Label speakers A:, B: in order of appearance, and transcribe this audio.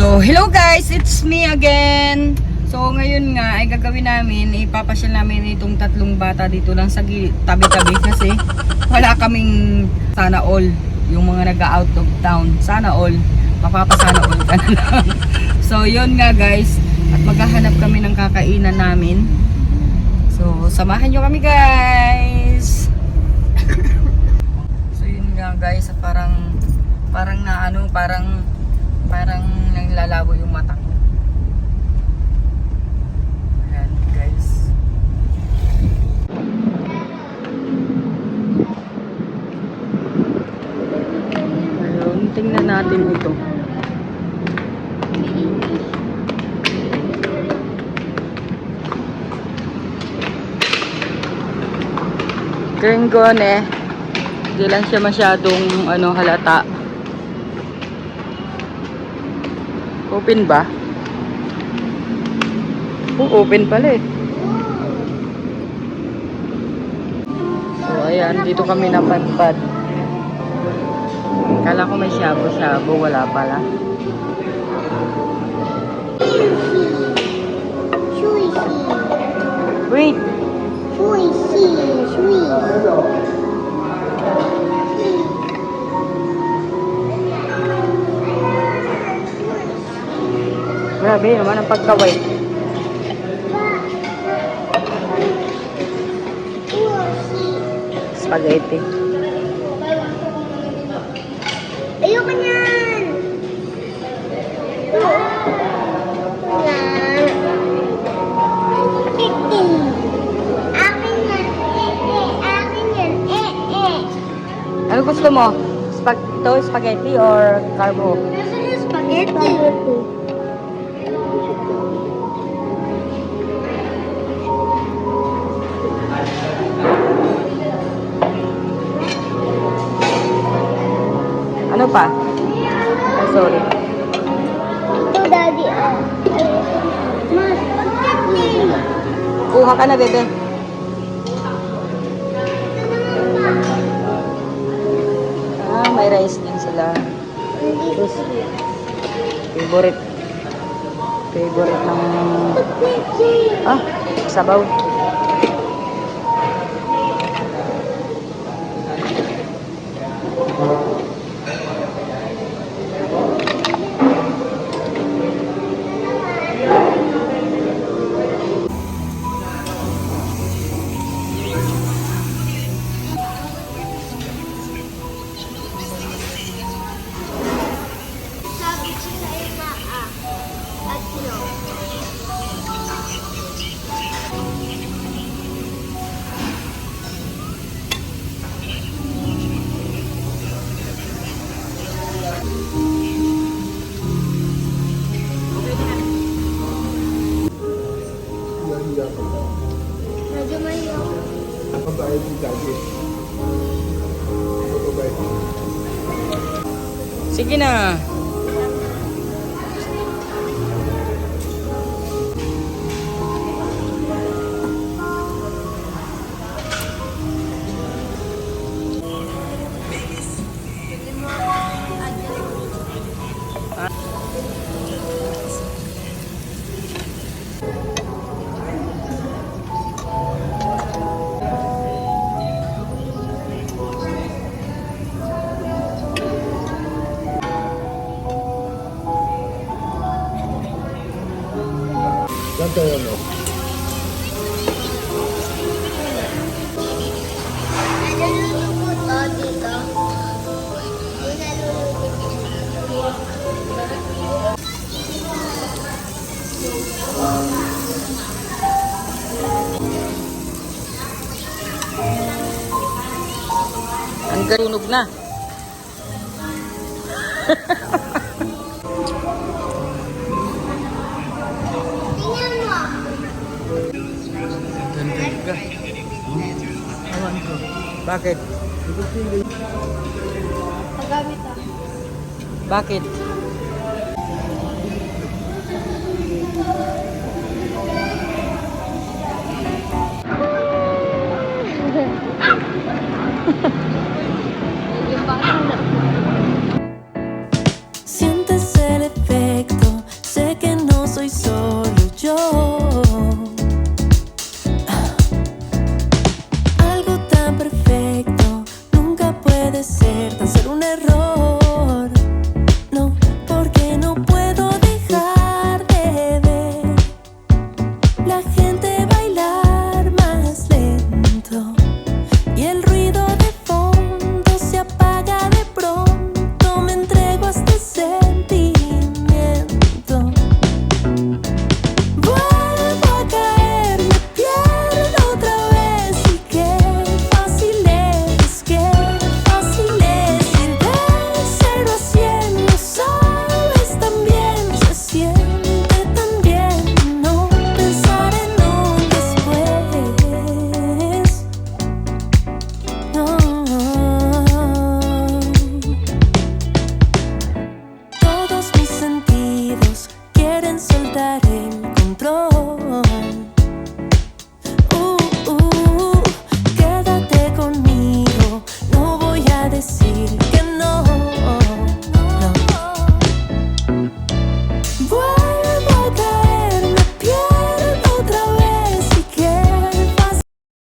A: So, hello guys! It's me again! So, ngayon nga ay gagawin namin, ipapasyal namin itong tatlong bata dito lang sa tabi-tabi kasi wala kaming sana all. Yung mga nag-out of town. Sana all. Mapapasana all ka na lang. so, yun nga guys. At maghahanap kami ng kakainan namin. So, samahan nyo kami guys! so, yun nga guys. Parang, parang na ano, parang, parang nanglalabo yung mata ko. Ayan guys. Ayun, tingnan natin ito. Kringon eh. Hindi lang siya masyadong ano halata. Open ba? Oh, open pala eh. So, ayan. Dito kami napadpad. Kala ko may shabu-shabu. Wala pala. Wait!
B: 水系
A: Grabe naman ang pagkaway. Spaghetti.
B: Ayoko niyan!
A: Ano gusto mo? Spag ito, spaghetti or carbo?
B: Nasaan yung spaghetti?
A: Ano pa? Ay, sorry.
B: Ito, daddy. ah. Mas, spaghetti.
A: Kuha ka na, bebe. Ah, may rice din sila. Tapos, favorite. Favorite ng... Ah, sabaw. Sige na.
B: Nalulungkot.
A: Ang garunog na. Ganda ka. Awan ko. Bakit?
B: Pagamit ah.
A: Bakit?
B: Hacer
C: un error. that